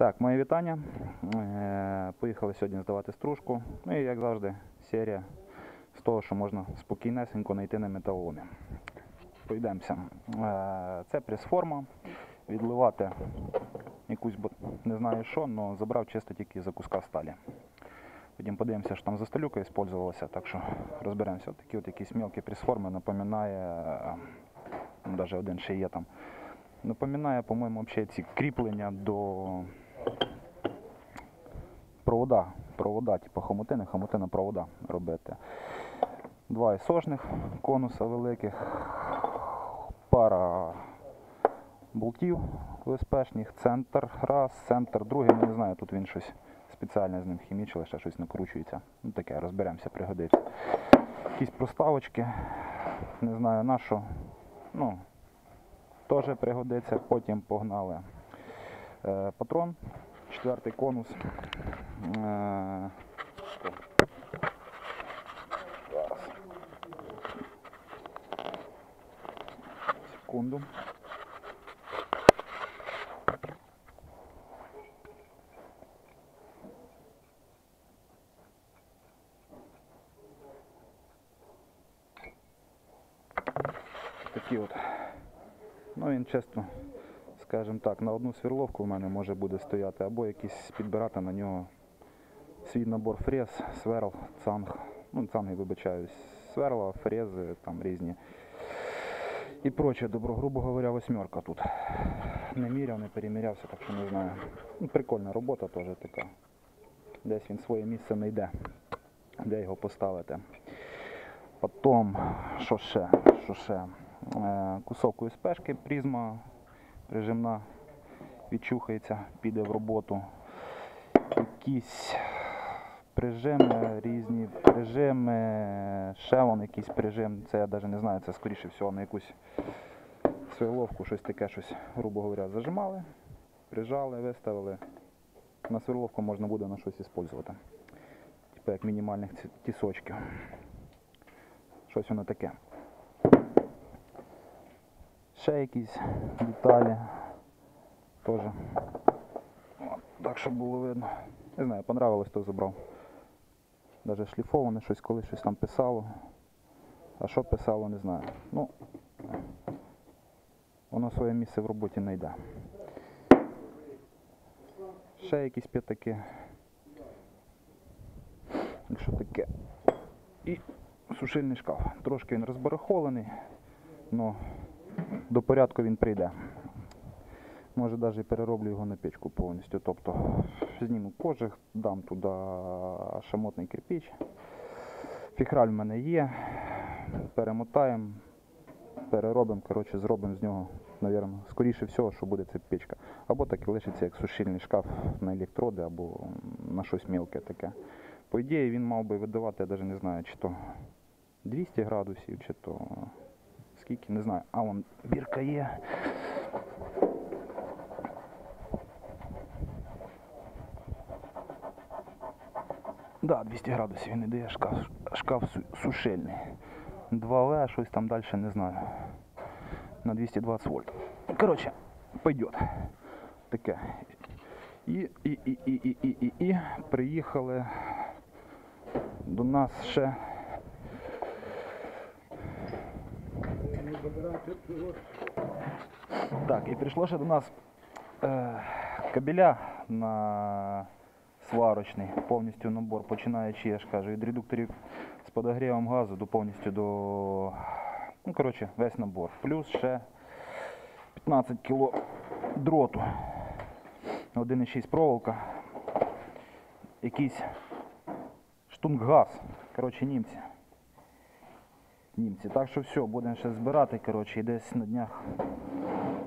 Так, мої вітання. Е, Поїхали сьогодні здавати стружку. Ну і як завжди, серія з того, що можна спокійнесенько знайти на металоломі. Пройдемося. Е, Це прес-форма. Відливати якусь, не знаю що, але забрав чисто тільки за куска сталі. Потім подивимося, що там за сталюка використовувалася, так що розберемося. Такі от якісь мелкі прес-форми напоминає, навіть один ще є там. Напоминає, по-моєму, взагалі ці кріплення до провода. Провода, типу хомутини, хомутина провода робити. Два ісошних конуса великих, пара болтів УСПшних, центр раз, центр другий, ну не знаю, тут він щось спеціальне з ним хімічили, ще щось накручується. Ну таке, розберемося, пригодиться. Якісь проставочки, не знаю на що. Ну, теж пригодиться, потім погнали. Е, патрон, четвертий конус. Зараз. Секунду. Такі от. Ну він чесно, скажімо так, на одну сверловку в мене може буде стояти, або якийсь підбирати на нього свій набор фрез, сверл, цанг. Ну, цанги вибачаюсь, сверла, фрези там різні. І проче добро, грубо говоря, восьмерка тут. Не міряв, не перемірявся, так що не знаю. Ну, прикольна робота теж така. Десь він своє місце знайде, де його поставити. Потім, що ще? Що ще? Е, Кусок УСПшки, призма режимна відчухається, піде в роботу. Якісь прижими різні прижими, ще вон якийсь прижим, це я навіть не знаю, це скоріше всього на якусь сверловку, щось таке, щось, грубо говоря, зажимали, прижали, виставили. На сверловку можна буде на щось використовувати. Типу як мінімальних тісочків. Щось воно таке. Ще якісь деталі. Теж. Так, щоб було видно. Не знаю, понравилось, то забрав. Даже шліфоване щось, коли щось там писало. А що писало, не знаю. Ну, воно своє місце в роботі не йде. Ще якісь п'ятаки. Якщо таке. І сушильний шкаф. Трошки він розбарахолений, але до порядку він прийде. Може навіть перероблю його на печку повністю. Тобто зніму кожих, дам туди шамотний кирпич. Фіхраль в мене є. Перемотаємо, переробимо, коротше, зробимо з нього, навірно, скоріше всього, що буде це печка. Або так і лишиться як сушильний шкаф на електроди, або на щось мілке таке. По ідеї він мав би видавати, я навіть не знаю, чи то 200 градусів, чи то скільки, не знаю. А вон бірка є. Да, 200 градусів він іде, шкаф, шкаф су- сушильний. 2В, щось там далі не знаю. На 220 вольт. Коротше, пойдет. Таке. І, і, і, і, і, і, і, і приїхали до нас ще. Так, і прийшло ще до нас е, кабеля на сварочний, повністю набор, починаючи, я ж кажу, від редукторів з подогрівом газу до повністю до. Ну, коротше, весь набор. Плюс ще 15 кг дроту. 1,6 проволока. Якийсь штунггаз. Коротше, німці. Німці. Так що все, будемо ще збирати. Коротше, і десь на днях.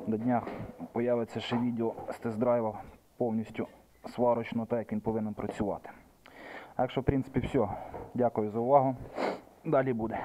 На днях появиться ще відео з тест-драйва повністю сварочно, так як він повинен працювати. Так що, в принципі, все. Дякую за увагу. Далі буде.